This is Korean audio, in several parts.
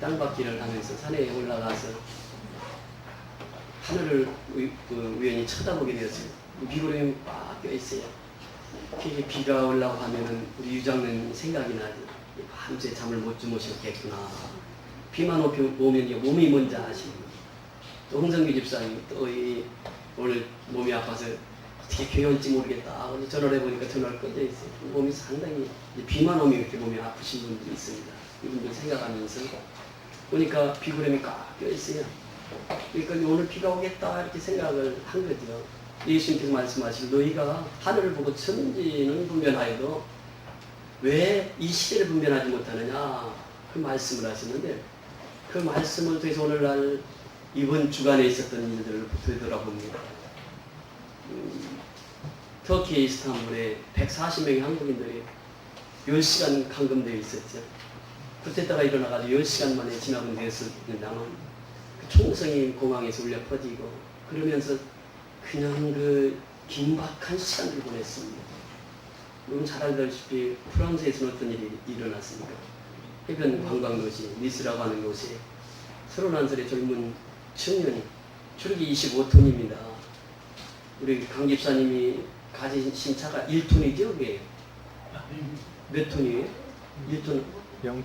산악박기를 하면서 산에 올라가서 하늘을 우, 그 우연히 쳐다보게 되었어요. 비구름이 막 껴있어요. 비, 비가 올라고 하면은 우리 유장님 생각이 나죠. 밤새 잠을 못 주무셨겠구나. 비만 오면 이 몸이 뭔지 아시는 또 홍성규 집사님 또 이 오늘 몸이 아파서 어떻게 교회 올지 모르겠다. 그래서 전화를 해보니까 전화를 꺼져 있어요. 몸이 상당히 비만 오면 이렇게 몸이 아프신 분들이 있습니다. 이분들 생각하면서 보니까 비구름이 꽉 껴있어요. 그러니까 오늘 비가 오겠다 이렇게 생각을 한 거죠. 예수님께서 말씀하실 너희가 하늘을 보고 천지는 분별하여도 왜 이 시대를 분별하지 못하느냐 그 말씀을 하시는데 그 말씀을 통해서 오늘날 이번 주간에 있었던 일들을 되돌아봅니다. 음, 터키 이스탄불에 140명의 한국인들이 10시간 감금되어 있었죠. 그때다가 일어나가지고 10시간 만에 진압은 되었습니다만 그 총성이 공항에서 울려 퍼지고 그러면서 그냥 그 긴박한 시간을 보냈습니다. 여러분 잘 알다시피 프랑스에서는 어떤 일이 일어났습니까? 해변 관광도시 니스라고 하는 곳에 31살의 젊은 청년이 추력이 25톤입니다. 우리 강 집사님이 가지신 차가 1톤이죠, 그게? 몇 톤이에요? 1톤, 0,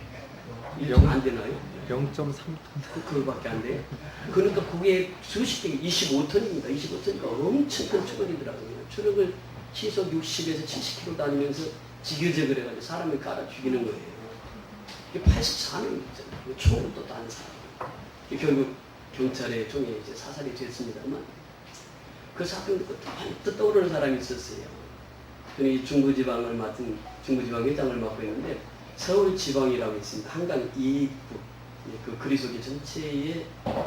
1톤 안 되나요? 0.3톤. 그- 그거밖에 안 돼요. 그러니까 그게 수십 개, 25톤입니다. 25톤이니까 엄청 큰 추력이더라고요. 추력을 시속 60에서 70km 다니면서 지그재그를 해가지고 사람을 깔아 죽이는 거예요. 이게 84명이잖아요. 총으로 또 다른 사람. 결국 경찰의 총에 이제 사살이 됐습니다만 그 사건 듣고 또 떠오르는 사람이 있었어요. 저는 이 중부지방을 맡은 중부지방 회장을 맡고 있는데 서울 지방이라고 있습니다. 한강 이북 예, 그 그리스도교 전체의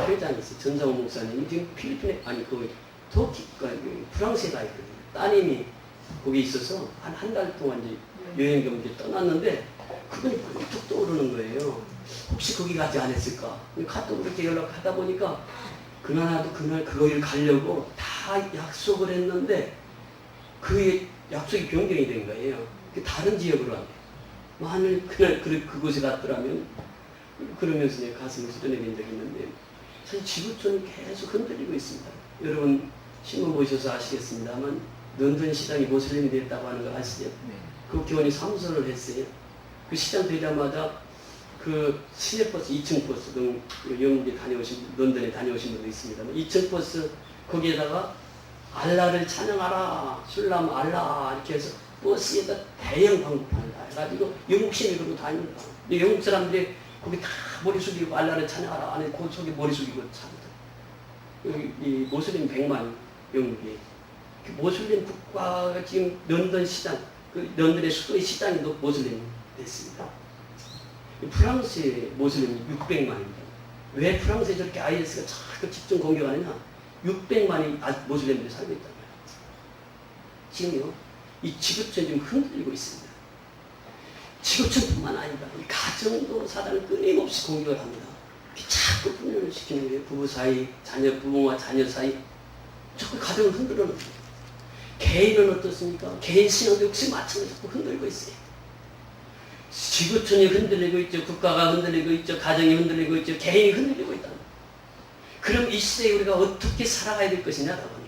회장이 있어요. 전상호 목사님이 지금 필리핀에 아니 그 터키 그 프랑스에 가 있거든요. 따님이 거기 있어서 한 한 달 동안 이제 여행 경제 떠났는데 그분이 번쩍 떠오르는 거예요. 혹시 거기 가지 않았을까? 카톡으로 이렇게 연락하다 보니까 그날도 그날 거기를 가려고 다 약속을 했는데 그 약속이 변경이 된 거예요. 그 다른 지역으로 한 만일 그날 그, 그곳에 갔더라면 그러면서 내 가슴을 쓰러내린 적이 있는데 사실 지구촌이 계속 흔들리고 있습니다. 여러분 신문 보셔서 아시겠습니다만 런던 시장이 모슬림이 됐다고 하는 거 아시죠? 그 교원이 삼선을 했어요. 그 시장 되자마자 그 시내버스 2층 버스 등 영국에 다녀오신 런던에 다녀오신 분도 있습니다만 2층 버스 거기에다가 알라를 찬양하라 술람 알라 이렇게 해서 버스에다 대형 광고판을 다 해가지고 영국 시내 그러고 다닙니다. 근데 영국 사람들이 거기 다 머리 숙이고 알라를 찬양하라 안에 그 속에 머리 숙이고 찬다. 여기 이 모슬림 100만 영국에 그 모슬림 국가가 지금 런던 시장 그 런던의 수도의 시장이 또 모슬림 됐습니다. 프랑스의 모슬림이 600만입니다. 왜 프랑스에 저렇게 IS가 자꾸 집중 공격하느냐? 600만이 모슬림들이 살고 있단 말이에요. 지금요, 이 지구촌이 지금 흔들리고 있습니다. 지구촌뿐만 아니라 이 가정도 사단을 끊임없이 공격을 합니다. 자꾸 분열을 시키는 거예요. 부부 사이, 자녀, 부모와 자녀 사이. 자꾸 가정을 흔들어 놓습니다. 개인은 어떻습니까? 개인 신앙도 역시 마찬가지로 자꾸 흔들고 있어요. 지구촌이 흔들리고 있죠. 국가가 흔들리고 있죠. 가정이 흔들리고 있죠. 개인이 흔들리고 있다. 그럼 이 시대에 우리가 어떻게 살아가야 될 것이냐라고.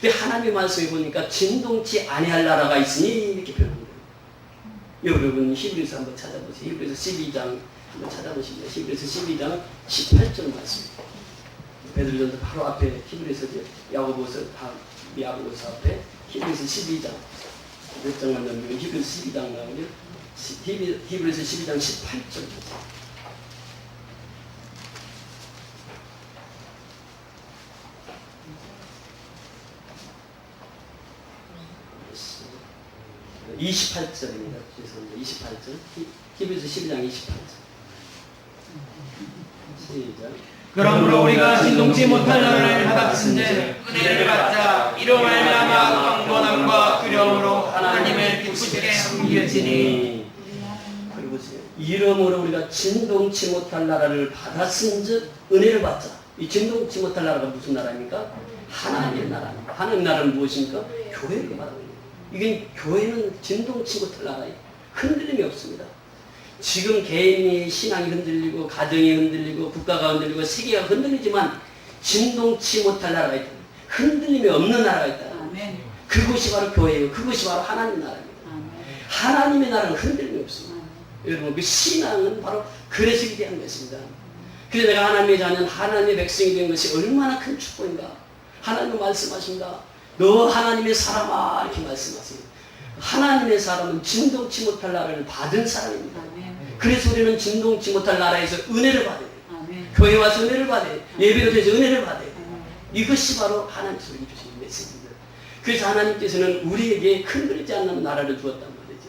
근데 하나님의 말씀에 보니까 진동치 아니할 나라가 있으니 이렇게 표현합니다. 여러분 히브리서 한번 찾아보세요. 히브리서 12장 한번 찾아보시면 히브리서 12장 18절 말씀입니다. 베드로전서 바로 앞에 히브리서죠. 야고보서 다 야고보서 앞에 히브리서 12장 몇 장만 넘기면 히브리서 12장 나오죠. 히브리- 히브리서 12장 18절 히 28절입니다. 죄송합니다. 28절. 히- 히브리서 12장 28절. 시작. 그러므로 우리가 진동치 못할 나라를 받았은데 은혜를 받자 이로 말미암아 경건함과 두려움으로 하나님을 기쁘시게 그리고 보세요. 이름으로 우리가 진동치 못할 나라를 받았은즉 은혜를 받자. 이 진동치 못할 나라가 무슨 나라입니까? 하나님의 나라입니다. 하나님 나라는 무엇입니까? 교회를 거예요. 이게 교회는 진동치 못할 나라예요. 흔들림이 없습니다. 지금 개인이 신앙이 흔들리고 가정이 흔들리고 국가가 흔들리고 세계가 흔들리지만 진동치 못할 나라가 있다. 흔들림이 없는 나라가 있다. 아멘. 그것이 바로 교회예요. 그것이 바로 하나님 나라입니다. 아멘. 하나님의 나라는 흔들림이 없습니다. 여러분 그 신앙은 바로 그래서 위대한 것입니다. 그래서 내가 하나님의 자녀는 하나님의 백성이 된 것이 얼마나 큰 축복인가. 하나님은 말씀하십니다. 너 하나님의 사람아 이렇게 말씀하십니다. 하나님의 사람은 진동치 못할 나라를 받은 사람입니다. 그래서 우리는 진동치 못할 나라에서 은혜를. 아멘. 교회 와서 은혜를 받아야 돼요. 예배로 돼서 은혜를. 아멘. 이것이 바로 하나님께서 우리에게 주신 메시지입니다. 그래서 하나님께서는 우리에게 흔들리지 않는 나라를 주었단 말이죠.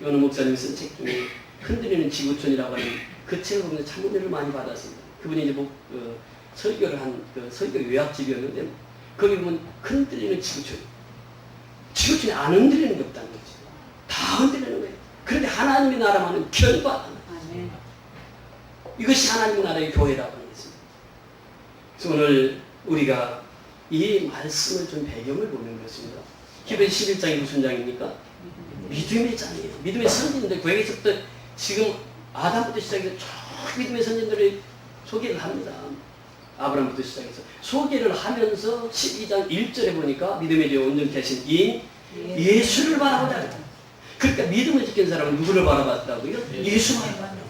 이거는 목사님 쓴책 중에 흔들리는 지구촌이라고 하는 그 책을 보면서 참 은혜를 많이 받았습니다. 그분이 이제 목, 어, 설교를 한 그 설교 요약집이었는데 거기 보면 흔들리는 지구촌. 지구촌이 안 흔들리는 게 없다는 거죠. 다 흔들리는 거예요. 그런데 하나님의 나라만은 견고하다는 거예요. 아멘. 이것이 하나님 나라의 교회라고 하는 것입니다. 그래서 오늘 우리가 이 말씀을 좀 배경을 보는 것입니다. 히브리 11장이 무슨 장입니까? 믿음의 장이에요. 믿음의 선진들, 구약에서부터 지금 아담부터 시작해서 쭉 믿음의 선진들을 소개를 합니다. 아브라함부터 시작해서 소개를 하면서 12장 1절에 보니까 믿음의 제 온전케 하신 이인 예수를 바라보자. 그러니까 믿음을 지킨 사람은 누구를 바라봤다고요? 예수만 바라봤다고.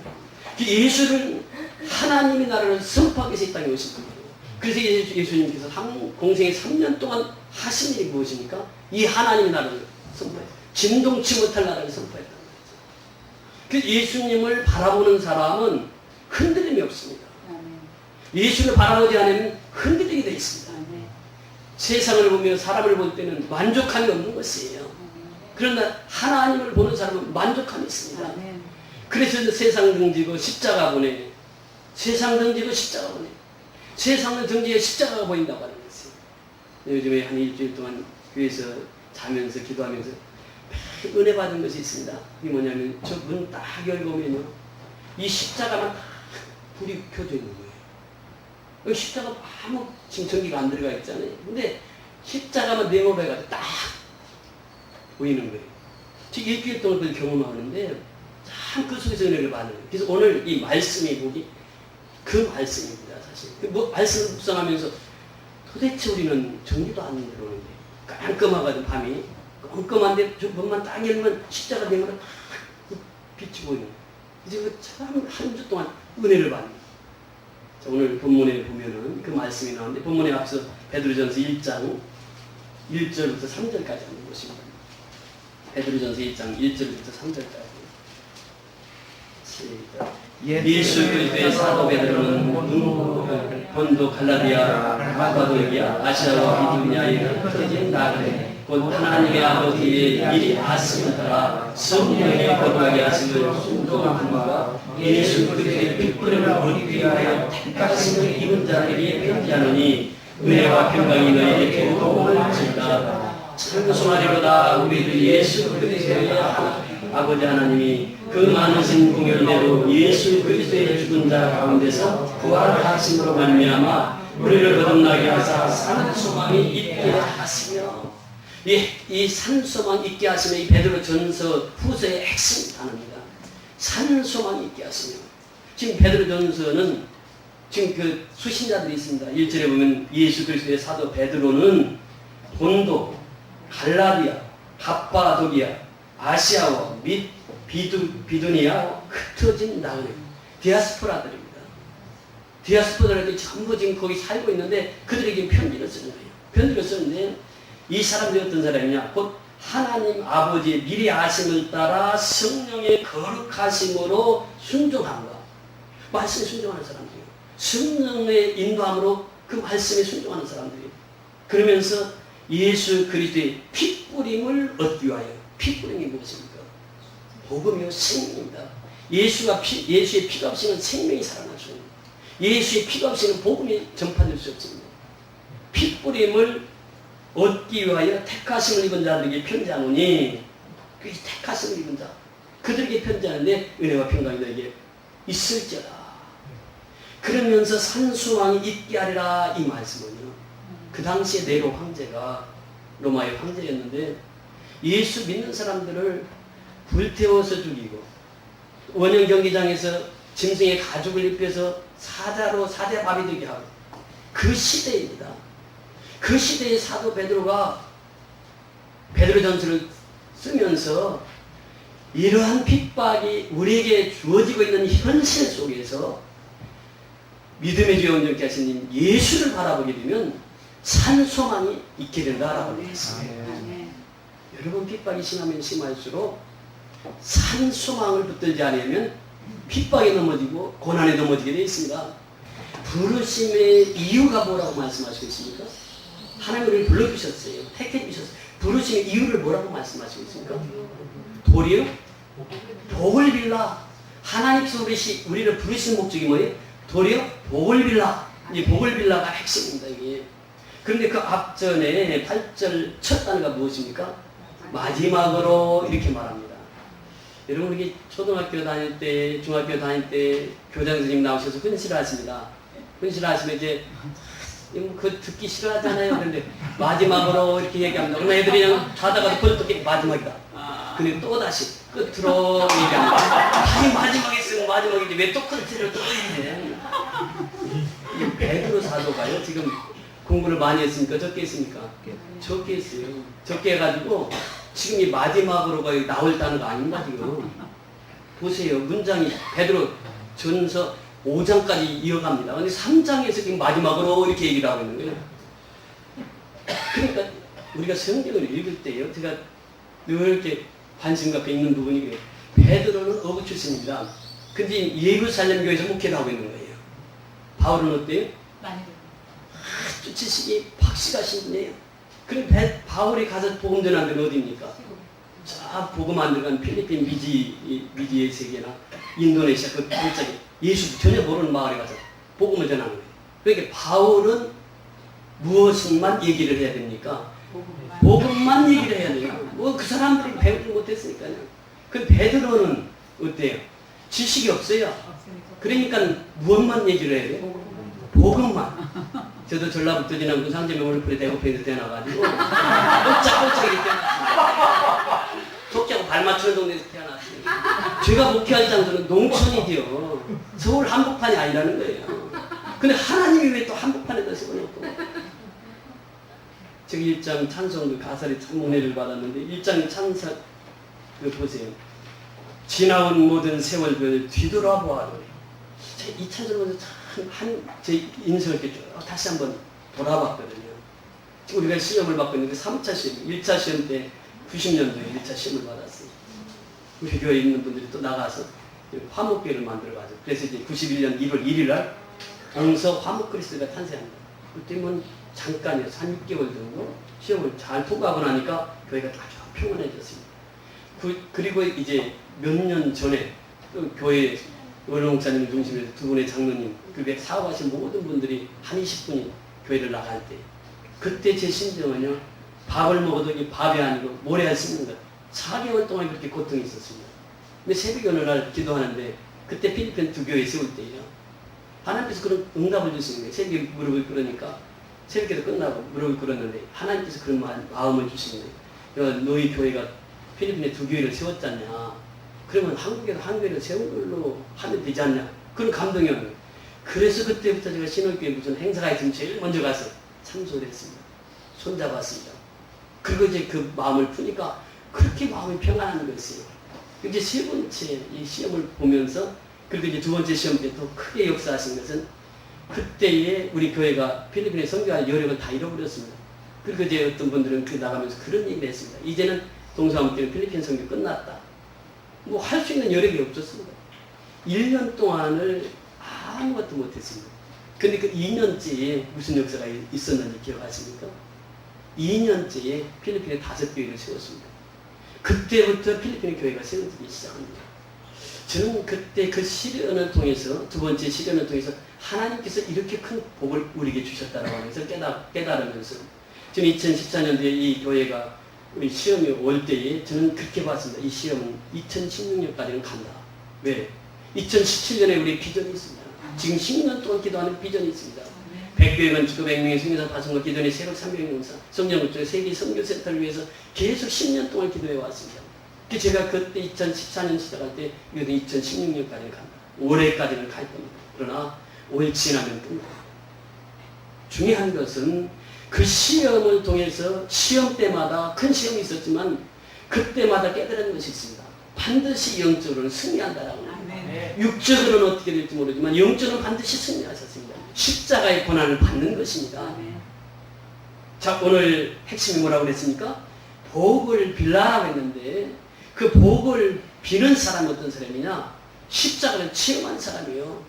그 예수를 하나님의 나라를 선포하기 위해서 이 땅에 오신 분이에요. 그래서 예수, 예수님께서 한 공생에 3년 동안 하신 일이 무엇입니까? 이 하나님의 나라를 선포해요. 진동치 못할 나라를 선포했다는 거죠. 그 예수님을 바라보는 사람은 흔들림이 없습니다. 예수를 바라보지 않으면 흔들리게 되어 있습니다. 아멘. 세상을 보며 사람을 볼 때는 만족함이 없는 것이에요. 그러나 하나님을 보는 사람은 만족함이 있습니다. 아멘. 그래서 이제 세상 등지고 십자가 보내. 세상 등지고 십자가 보내. 세상을 등지에 십자가가 보인다고 하는 것이에요. 요즘에 한 일주일 동안 교회에서 자면서 기도하면서 막 은혜 받은 것이 있습니다. 이게 뭐냐면 저 문 딱 열고면요. 이 십자가만 딱 불이 켜져 있는 거예요. 여기 십자가 아무 지금 전기가 안 들어가 있잖아요. 근데 십자가만 네모배가 딱 보이는 거예요. 지금 일주일 동안 그걸 경험하는데 참 그 속에서 은혜를 받는 거예요. 그래서 오늘 이 말씀이 보기 그 말씀입니다, 사실. 그 뭐, 말씀을 묵상하면서 도대체 우리는 전기도 안 들어오는데 깜깜하거든, 밤이. 깜깜한데 저 문만 딱 열면 십자가 되면 빛이 보이는 거예요. 이제 참한 주 동안 은혜를 받는 거예요. 자, 오늘 본문에 보면은 그 말씀이 나오는데 본문에 앞서 베드로전서 1장 1절부터 3절까지 한번 보시면 베드로전서 1장 1절부터 3절까지. 시작. 예수 그리스도의 사도 베드로는 본도 갈라디아 마가도기아 아시아와 비두니아에 흩어진 나그네 곧 하나님의 아버지의 일이 하심을 따라. 성령의 거룩하게 하심을 순종함과 예수 그리스도의 핏부림을 얻기 위하여 택하심을 입은 자들이 편지하노니 은혜와 평강이 너희에게 줄다. 찬송하리로다. 우리들 예수 그리스도의 아버지 하나님이 그 많으신 공연대로 예수 그리스도의 죽은 자 가운데서 부활하심으로 말미암아 우리를 거듭나게 하사 산 소망이 있게 하시며 이, 이 산소망 있게 하시며 이 베드로 전서 후서의 핵심 단어입니다. 산소망 있게 하시며 지금 베드로 전서는 지금 그 수신자들이 있습니다. 1절에 보면 예수 그리스도의 사도 베드로는 본도, 갈라디아, 갑바도기아, 아시아와 및 비두, 비두니아 흩어진 나그네 디아스포라들입니다. 디아스포라들이 전부 지금 거기 살고 있는데 그들에게 편지를 쓰는 거예요. 편지를 쓰는데 이 사람들이 어떤 사람이냐? 곧 하나님 아버지의 미리 아심을 따라 성령의 거룩하심으로 순종함과 말씀에 순종하는 사람들이에요. 성령의 인도함으로 그 말씀에 순종하는 사람들이에요. 그러면서 예수 그리스도의 핏뿌림을 얻기 위하여 핏뿌림이 무엇입니까? 복음이요 생명입니다. 예수가 피, 예수의 피가 없이는 생명이 살아날 수 없습니다. 예수의 피가 없이는 복음이 전파될 수 없습니다. 핏뿌림을 얻기 위하여 택하심을 입은 자들에게 편지하노니 그 택하심을 입은 자 그들에게 편지하는데 은혜와 평강이 너에게 있을지어다. 그러면서 산수왕이 있게 하리라 이 말씀은요. 그 당시에 네로 황제가 로마의 황제였는데 예수 믿는 사람들을 불태워서 죽이고 원형 경기장에서 짐승의 가죽을 입혀서 사자로 사자 밥이 되게 하고 그 시대입니다. 그 시대의 사도 베드로가 베드로 전서를 쓰면서 이러한 핍박이 우리에게 주어지고 있는 현실 속에서 믿음의 주여 하신 예수를 바라보게 되면 산 소망이 있게 된다라고 했습니다. 여러분 핍박이 심하면 심할수록 산 소망을 붙들지 않으면 핍박에 넘어지고 고난에 넘어지게 되어 있습니다. 부르심의 이유가 뭐라고 말씀하시고 있습니까? 하나님 우리를 불러주셨어요. 택해주셨어요. 부르심의 이유를 뭐라고 말씀하시고 있습니까? 도리어 복을 빌라. 하나님께서 우리를 부르신 목적이 뭐예요? 도리어 복을 빌라. 이 복을 빌라가 핵심입니다. 이게. 그런데 그 앞전에 8절 첫 단어가 무엇입니까? 마지막으로 이렇게 말합니다. 여러분 이게 초등학교 다닐 때, 중학교 다닐 때 교장 선생님 나오셔서 훈시를 하십니다. 훈시를 하시면 이제 그 듣기 싫어하잖아요. 그런데 마지막으로 이렇게 얘기합니다. 그러면 애들이 그냥 자다가도 벌떡 깨 마지막이다. 근데 또 다시 끝으로 얘기합니다. 아니 마지막에 쓰면 마지막인데 왜 또 끝을 또 얘기해? 이게 베드로 사도가요. 지금 공부를 많이 했으니까 적게 했습니까? 적게 했어요. 적게 해가지고 지금 이 마지막으로가 나올 단어가 아닙니다 지금. 보세요. 문장이 베드로 전서 5장까지 이어갑니다. 근데 3장에서 지금 마지막으로 이렇게 얘기를 하고 있는 거예요. 그러니까 우리가 성경을 읽을 때요. 제가 늘 이렇게 관심 갖고 읽는 부분이 그래요. 베드로는 어부 출신입니다. 근데 예루살렘 교회에서 목회를 하고 있는 거예요. 바울은 어때요? 아주 지식이 확실하신 분이에요. 그럼 배- 바울이 가서 복음 전한 데는 어디입니까? 자, 복음 안 들어간 필리핀 미지, 이 미지의 세계나 인도네시아 그 깜짝이 예수 전혀 모르는 마을에 가서 복음을 전하는 거예요. 그러니까 바울은 무엇만 얘기를 해야 됩니까? 복음만 얘기를 해야 돼요. 뭐그 사람들이 배우지 못했으니까요. 그 베드로는 어때요? 지식이 없어요. 그러니까 무엇만 얘기를 해야 돼요? 복음만. 저도 전라북도 지난 상제명 올프리 대구편에서 태어나가지고 꼴짝꼴짝 이렇게 태어났어요. 속자고 발 맞추는 동네에서 태어났어요. 제가 목회할 장소는 농촌이지요. 서울 한복판이 아니라는 거예요. 근데 하나님이 왜 또 한복판에다 세워놓고 저기 1장 찬송도 가사리 참 은혜를 받았는데 1장 찬사 그 보세요. 지나온 모든 세월들 뒤돌아보아도 이 찬송을 보면서 참한제 인생을 이렇게 쭉 다시 한번 돌아봤거든요. 우리가 시험을 받고 있는데 3차 시험, 1차 시험 때 90년도에 1차 시험을 받았어요. 우리 교회에 있는 분들이 또 나가서 화목교회를 만들어가지고 그래서 이제 91년 1월 1일 날 동서 화목 그리스도가 탄생합니다. 그때면 잠깐이요. 한 6개월 정도 시험을 잘 통과하고 나니까 교회가 아주 평온해졌습니다. 그, 그리고 이제 몇 년 전에 또 교회 원홍사님 중심에서 두 분의 장로님, 그게 사업하신 모든 분들이 한 20분이 교회를 나갈 때 그때 제 심정은요. 밥을 먹어도 이게 밥이 아니고 모래알 씹는 것. 4개월 동안 그렇게 고통이 있었습니다. 근데 새벽에 어느 날 기도하는데 그때 필리핀 두 교회 세울 때예요. 하나님께서 그런 응답을 주시는 거예요. 새벽에 무릎을 꿇으니까 새벽에도 끝나고 무릎을 꿇었는데 하나님께서 그런 마- 마음을 주시는 거예요. 야, 너희 교회가 필리핀에 두 교회를 세웠잖냐. 그러면 한국에도 한 교회를 세운 걸로 하면 되지 않냐. 그런 감동이 오는 거예요. 그래서 그때부터 제가 신월교회 무슨 행사가 있으면 제일 먼저 가서 참석을 했습니다. 손잡았습니다. 그리고 이제 그 마음을 푸니까 그렇게 마음이 평안한 것이에요. 이제 세 번째 이 시험을 보면서 그리고 이제 두 번째 시험 때 더 크게 역사하신 것은 그때에 우리 교회가 필리핀에 선교할 여력을 다 잃어버렸습니다. 그리고 이제 어떤 분들은 그 나가면서 그런 얘기를 했습니다. 이제는 동서함교회 필리핀 선교 끝났다. 뭐 할 수 있는 여력이 없었습니다. 1년 동안을 아무것도 못했습니다. 근데 그 2년째에 무슨 역사가 있었는지 기억하십니까? 2년째에 필리핀에 다섯 교회를 세웠습니다. 그때부터 필리핀의 교회가 세워지기 시작합니다. 저는 그때 그 시련을 통해서 두 번째 시련을 통해서 하나님께서 이렇게 큰 복을 우리에게 주셨다고 하면서 깨달, 깨달으면서 지금 2014년도에 이 교회가 우리 시험이 올 때에 저는 그렇게 봤습니다. 이 시험은 2016년까지는 간다. 왜? 2017년에 우리 비전이 있습니다. 지금 10년 동안 기도하는 비전이 있습니다. 백교회 건축 100명의 성교사 파송과 기도원의 새벽 300명사 성전국적 세계 선교센터를 위해서 계속 10년 동안 기도해 왔습니다. 그 제가 그때 2014년 시작할 때 이것도 2016년까지는 간다. 올해까지는 갈 겁니다. 그러나 올 지나면 끝나. 중요한 것은 그 시험을 통해서 시험 때마다 큰 시험이 있었지만 그때마다 깨달은 것이 있습니다. 반드시 영적으로는 승리한다라고. 육적으로는 어떻게 될지 모르지만 영적으로는 반드시 승리하셨습니다. 십자가의 고난을 받는 것입니다. 자, 오늘 핵심이 뭐라고 그랬습니까? 복을 빌라라고 했는데 그 복을 비는 사람이 어떤 사람이냐? 십자가를 체험한 사람이요.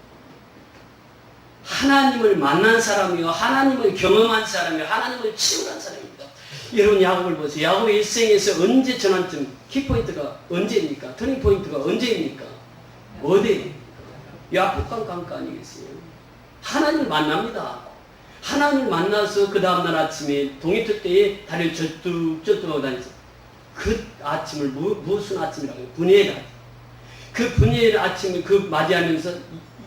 하나님을 만난 사람이요. 하나님을 경험한 사람이요. 하나님을 치유한 사람입니다. 여러분 야곱을 보세요. 야곱의 일생에서 언제 전환점, 키포인트가 언제입니까? 터닝포인트가 언제입니까? 어디입니까? 야복강 강가 아니겠어요? 하나님을 만납니다. 하나님을 만나서 그 다음날 아침에 동이틀 때에 다리를 절뚝절뚝하고 다니죠. 그 아침을 무, 무슨 아침이라고 해요? 분예의. 그 분예의 아침을 그 맞이하면서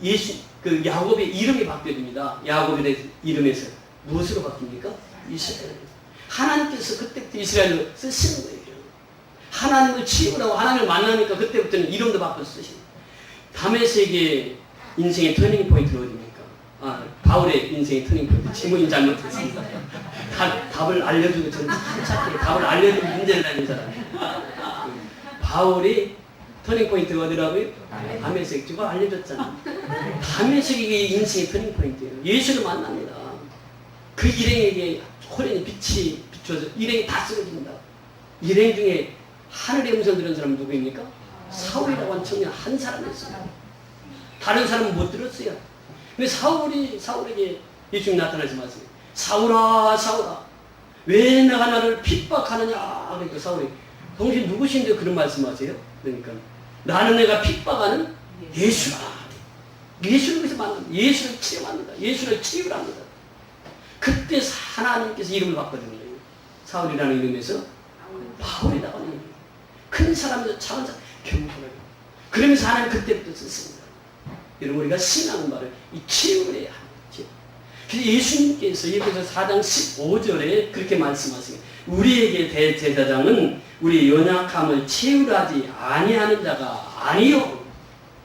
예수 그 야곱의 이름이 바뀌어집니다. 야곱의 이름에서 무엇으로 바뀝니까? 이스라엘. 하나님께서 그때부터 이스라엘로 쓰시는 거예요. 하나님을 치우라고 하나님을 만나니까 그때부터는 이름도 바꿔 쓰시는 거예요. 세계 인생의 터닝 포인트가 어디입니까? 아, 바울의 인생의 터닝 포인트. 지문이 잘못했습니다. 답, 답을 알려주고 저는 참 착해. 답을 알려주고 문제를 다닌 사람. 바울이 터닝 포인트가 어디라고요? 세계. 저거 알려줬잖아. 세계가 인생의 터닝 포인트예요. 예수를 만납니다. 그 일행에게 호련히 빛이 비춰서 일행이 다 쓰러집니다. 일행 중에 하늘의 음성 들은 사람은 누구입니까? 사울이라고 하는 청년 한 사람이었어요. 다른 사람은 못 들었어요. 근데 사울이 사울에게 예수님 나타나지 마세요. 사울아 사울아 왜 내가 나를 핍박하느냐 그러니까 사울이 당신 누구신데 그런 말씀하세요? 그러니까 나는 내가 핍박하는 예수라. 예수를 위해서 만납니다. 예수를 치유합니다. 예수를 치유합니다. 그때 하나님께서 이름을 바꿔준 거예요. 사울이라는 이름에서 바울이라고 하는 이름. 큰 사람에서 작은 사람, 겸손하게. 그러면서 하나님 그때부터 썼습니다. 여러분 우리가 신앙은 말을 이 치유를 해야 하는 거죠. 그래서 예수님께서 예배서 4장 15절에 그렇게 말씀하세요. 우리에게 대제사장은 우리 연약함을 치유하지 아니하는 자가 아니요.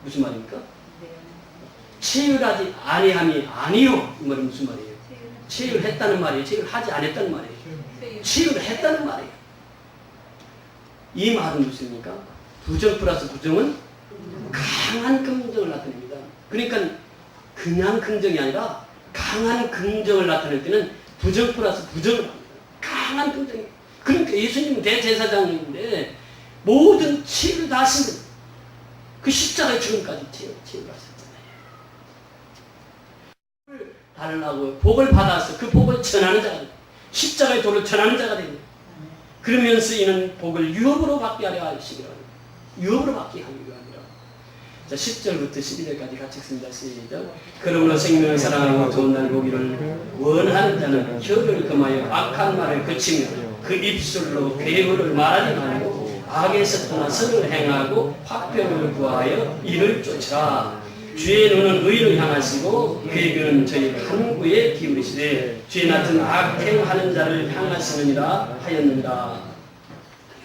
무슨 말입니까? 치유하지 아니함이 아니요. 이 말은 무슨 말이에요? 치유를 했다는 말이에요. 치유를 하지 않았다는 말이에요. 치유를 했다는 말이에요. 이 말은 무엇입니까? 부정 플러스 부정은 강한 긍정을 나타냅니다. 그러니까 그냥 긍정이 아니라 강한 긍정을 나타낼 때는 부정 플러스 부정을 합니다. 강한 긍정이. 그러니까 예수님은 대제사장인데 모든 치유를 다 하신. 그 십자가의 죽음까지 치유, 치유를 하셨잖아요. 달라고 복을 받아서 그 복을 전하는 자가. 십자가의 도를 전하는 자가 됩니다. 그러면서 이는 복을 유업으로 받게 하려 하시기로. 유업으로 받게 하기로 합니다. 자, 10절부터 11절까지 같이 읽습니다. 시작. 그러므로 생명을 사랑하고 좋은 날 보기를 원하는 자는 혀를 금하여 악한 말을 그치며 그 입술로 괴물을 말하지 말고 악에서 떠나 선을 행하고 화평을 구하여 이를 쫓으라. 주의 눈은 의를 향하시고 그의 귀는 저희 간구에 기울이시되 주의 낯은 악행하는 자를 향하시느니라 하였느니라.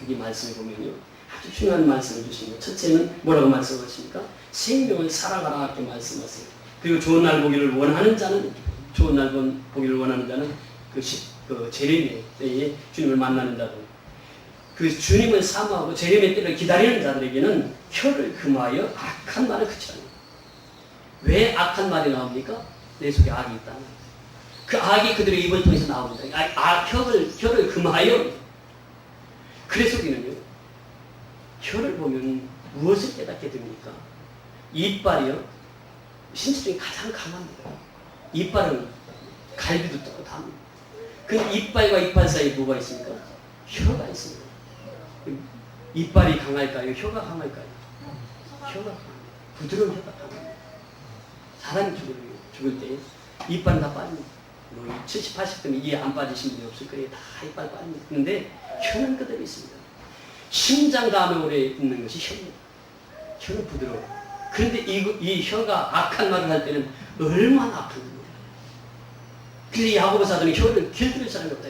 여기 말씀에 보면요. 아주 중요한 말씀을 주십니다. 첫째는 뭐라고 말씀하십니까? 생명을 살아가라 이렇게 말씀하세요. 그리고 좋은 날 보기를 원하는 자는 좋은 날 본- 보기를 원하는 자는 그, 시, 그 재림의 때에 주님을 만나는 자들 그 주님을 사모하고 재림의 때를 기다리는 자들에게는 혀를 금하여 악한 말을 그치라는 거예요. 왜 악한 말이 나옵니까? 내 속에 악이 있다. 그 악이 그들의 입을 통해서 나옵니다. 아, 아, 혀를, 혀를 금하여. 그래서 우리는요, 혀를 보면 무엇을 깨닫게 됩니까? 이빨이요, 신체 중에 가장 강합니다. 이빨은 갈비도 뜯고 다 합니다. 근데 이빨과 이빨 사이에 뭐가 있습니까? 혀가 있습니다. 이빨이 강할까요? 혀가 강할까요? 혀가 강합니다. 부드러운 혀가 강합니다. 사람이 죽을, 죽을 때 이빨은 다 빠집니다. 뭐 70, 80대면 이게 안 빠지신 분이 없을 거예요. 다 이빨 빠집니다. 그런데 혀는 그대로 있습니다. 심장 다음에 오래 있는 것이 혀입니다. 혀는 부드러워요. 그런데 이, 이 혀가 악한 말을 할 때는 얼마나 아픈 겁니다. 그래서 야고보 사도는 혀를 길들일 사람이 없다.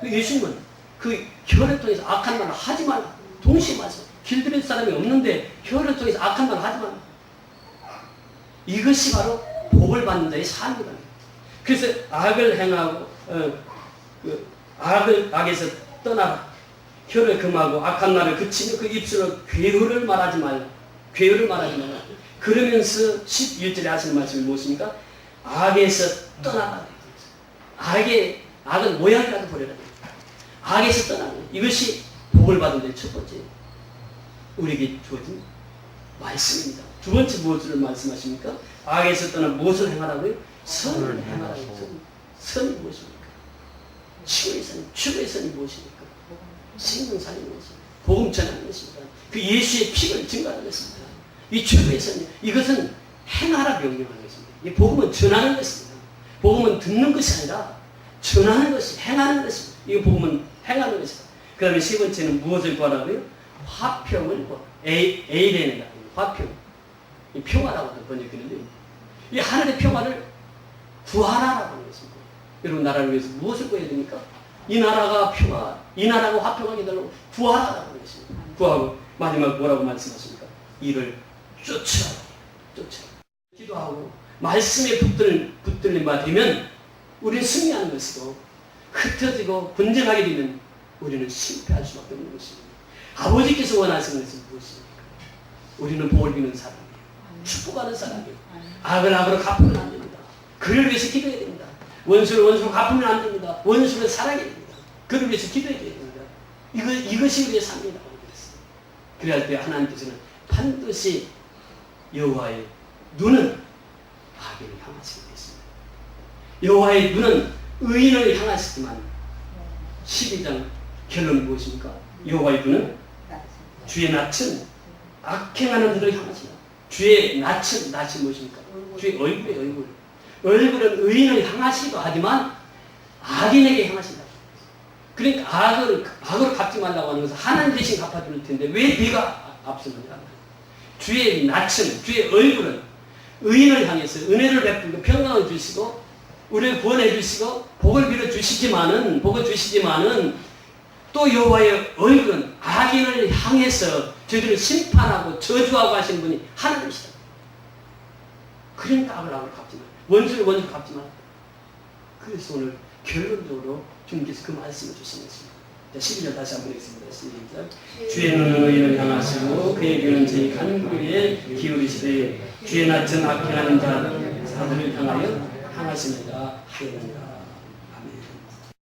그 예수님은 그 혀를 통해서 악한 말을 하지 말라. 동시에 말씀. 길들일 사람이 없는데 혀를 통해서 악한 말 하지 마. 이것이 바로 복을 받는 자의 삶이다. 그래서 악을 행하고 어, 그 악을 악에서 떠나라. 혀를 금하고 악한 말을 그치며 그 입술로 괴후를 말하지 말라. 괴후를 말하지 말라. 그러면서 11절에 하시는 말씀이 무엇입니까? 악에서 떠나라. 악의 악은 모양이라도 버려라. 악에서 떠나는 것. 이것이 복을 받은 자의 첫 번째 우리에게 주어진 말씀입니다. 두 번째 무엇을 말씀하십니까? 악에서 떠나 무엇을 행하라고요? 선을 행하라고. 선. 선이 무엇입니까? 치유의 선, 축의 선이 무엇입니까? 생명살이 무엇입니까? 복음 전하는 것입니다. 그 예수의 피를 증거하는 것입니다. 이 선, 이것은 행하라 명령하는 것입니다. 이 복음은 전하는 것입니다. 복음은 듣는 것이 아니라 전하는 것이 행하는 것입니다. 이 복음은 행하는 것이다. 그 다음에 세 번째는 무엇을 구하라고요? 화평을 구하. 에이, 에이레는 화평. 이 평화라고 번역했는데 이 하늘의 평화를 구하라라고 하는 것입니다. 여러분 나라를 위해서 무엇을 구해야 됩니까? 이 나라가 평화, 이 나라가 화평하게 구하라라고 하는 것입니다. 구하고 마지막 뭐라고 말씀하십니까? 이를 쫓으라. 쫓으라. 기도하고 말씀에 붙들, 붙들림 바 되면 우리는 승리하는 것이고 흩어지고 분쟁하게 되면 우리는 실패할 수밖에 없는 것입니다. 아버지께서 원하시는 것은 무엇입니까? 우리는 복을 비는 사람이에요. 축복하는 사람이에요. 악을 악으로 갚으면 안 됩니다. 그를 위해서 기도해야 됩니다. 원수를 원수로 갚으면 안 됩니다. 원수를 사랑해야 됩니다. 그를 위해서 기도해야 됩니다. 이거, 이것이 우리의 삶이라고 그랬어요. 그래야 때 하나님께서는 반드시 여호와의 눈은 악인을 향하시게 됐습니다. 여호와의 눈은 의인을 향하시지만 12장 결론은 무엇입니까? 여호와의 눈은 주의 낯은 악행하는 자를 향하시다. 주의 낯은 낯이 무엇입니까? 주의 얼굴의 얼굴. 얼굴은 의인을 향하시기도 하지만 악인에게 향하신다. 그러니까 악을 악으로 갚지 말라고 하는 것은 하나님 대신 갚아줄 텐데 왜 네가 앞서느냐? 주의 낯은 주의 얼굴은 의인을 향해서 은혜를 베풀고 평강을 주시고 우리를 구원해 주시고 복을 빌어 주시지만은 복을 주시지만은 또 여호와의 얼굴은 악인을 향해서 저희들을 심판하고 저주하고 하시는 분이 하나님이시다. 그러니까 악을 악을 갚지 마. 원수를 원수를 갚지 마. 그래서 오늘 결론적으로 주님께서 그 말씀을. 자, 12절 다시 한번 읽겠습니다. 시작. 주의 눈은 의인을 향하시고 그의 귀는 저희 간구에 기울이시되 주의 낯은 악행하는 자, 사들을 향하여 향하십니다. 하였느니라.